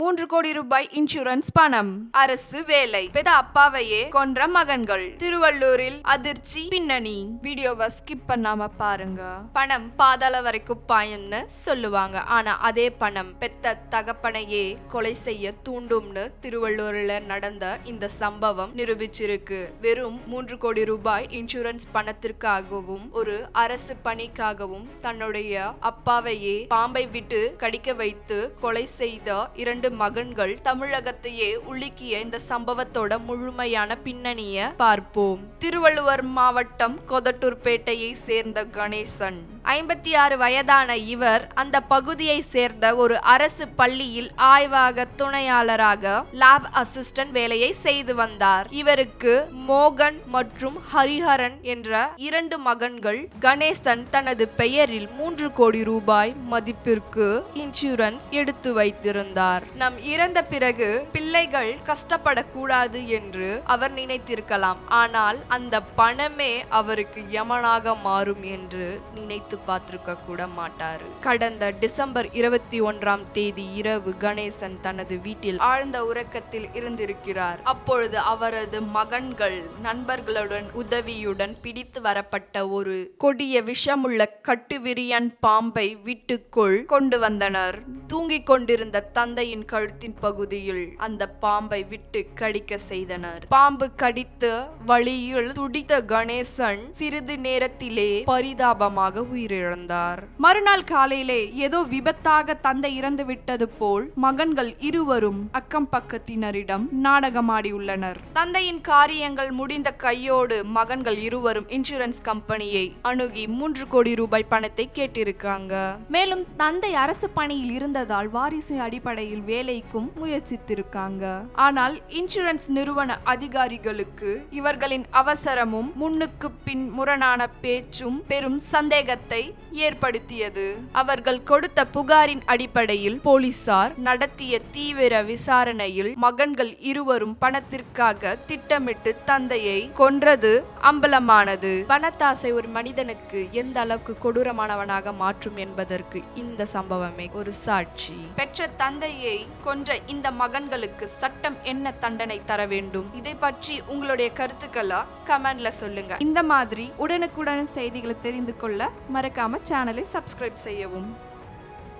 மூன்று கோடி ரூபாய் இன்சூரன்ஸ் பணம். அரசு வேலை. பெத அப்பாவையே கொன்ற மகன்கள். திருவள்ளூரில் அதிர்ச்சி பின்னணி. வீடியோவை ஸ்கிப் பண்ணாம பாருங்க. பணம் பாதாள வரைக்கும் பாயம்னு சொல்லுவாங்க. ஆனா அதே பணம் பெத்த தகப்பனையே கொலை செய்ய தூண்டும்னு திருவள்ளூர்ல நடந்த இந்த சம்பவம் நிரூபிச்சிருக்கு. வெறும் மூன்று கோடி ரூபாய் இன்சூரன்ஸ் பணத்திற்காகவும் ஒரு அரசு பணிக்காகவும் தன்னுடைய அப்பாவையே பாம்பை விட்டு கடிக்க வைத்து கொலை செய்த இரண்டு மகன்கள் தமிழகத்தையே உலுக்கிய இந்த சம்பவத்தோட முழுமையான பின்னணிய பார்ப்போம். திருவள்ளுவர் மாவட்டம் கொதட்டூர்பேட்டையை சேர்ந்த கணேசன். ஐம்பத்தி ஆறு வயதான இவர் அந்த பகுதியை சேர்ந்த ஒரு அரசு பள்ளியில் ஆய்வாக துணையாளராக லேப் அசிஸ்டன்ட் வேலையை செய்து வந்தார். இவருக்கு மோகன் மற்றும் ஹரிஹரன் என்ற இரண்டு மகன்கள் கணேசன் தனது பெயரில் மூன்று கோடி ரூபாய் மதிப்பிற்கு இன்சூரன்ஸ் எடுத்து வைத்திருந்தார். நம் இறந்த பிறகு பிள்ளைகள் கஷ்டப்படக்கூடாது என்று அவர் நினைத்திருக்கலாம். ஆனால் அந்த பணமே அவருக்கு யமனாக மாறும் என்று நினைத்து பார்த்திருக்க கூட மாட்டாரு கடந்த டிசம்பர் இருபத்தி ஒன்றாம் தேதி இரவு கணேசன் தனது வீட்டில் ஆழ்ந்த உறக்கத்தில் இருந்திருக்கிறார். அப்பொழுது அவரது மகன்கள் நண்பர்களுடன் உதவியுடன் பிடித்து வரப்பட்ட ஒரு கொடிய விஷமுள்ள கட்டுவிரியன் பாம்பை வீட்டுக்குள் கொண்டு வந்தனர். தூ தூங்கிக் கொண்டிருந்த தந்தையின் கழுத்தின் பகுதியில் அந்த பாம்பை விட்டு கடிக்க செய்தனர். பாம்பு கடித்து வழியில் துடித்த கணேசன் சிறிது நேரத்திலே பரிதாபமாக உயிரிழந்தார். மறுநாள் காலையிலே ஏதோ விபத்தாக தந்தை இறந்து விட்டது போல் மகன்கள் இருவரும் அக்கம் பக்கத்தினரிடம் நாடகமாடியுள்ளனர் தந்தையின் காரியங்கள் முடிந்த கையோடு மகன்கள் இருவரும் இன்சூரன்ஸ் கம்பெனியை அணுகி மூன்று கோடி ரூபாய் பணத்தை கேட்டிருக்காங்க. மேலும் தந்தை அரசு பணியில் இருந்ததால் வாரிசு அடிப்படையில் வேலைக்கும் முயற்சித்திருக்காங்க. ஆனால் இன்சூரன்ஸ் நிறுவன அதிகாரிகளுக்கு இவர்களின் அவசரமும் முன்னுக்கு பின் முரணான பேச்சும் பெரும் சந்தேகத்தை ஏற்படுத்தியது. அவர்கள் கொடுத்த புகாரின் அடிப்படையில் போலீசார் நடத்திய தீவிர விசாரணையில் மகன்கள் இருவரும் பணத்திற்காக திட்டமிட்டு தந்தையை கொன்றது அம்பலமானது. பணத்தாசை ஒரு மனிதனுக்கு எந்த அளவுக்கு கொடூரமானவனாக மாற்றும் என்பதற்கு இந்த சம்பவமே ஒரு சாட்சி. பெற்ற தந்தையை கொன்ற இந்த மகன்களுக்கு சட்டம் என்ன தண்டனை தர வேண்டும்? இதை பற்றி உங்களுடைய கருத்துக்களா? கமெண்ட்ல சொல்லுங்க. இந்த மாதிரி உடனுக்குடன் செய்திகளை தெரிந்து கொள்ள மறக்காம சேனலை சப்ஸ்கிரைப் செய்யவும்.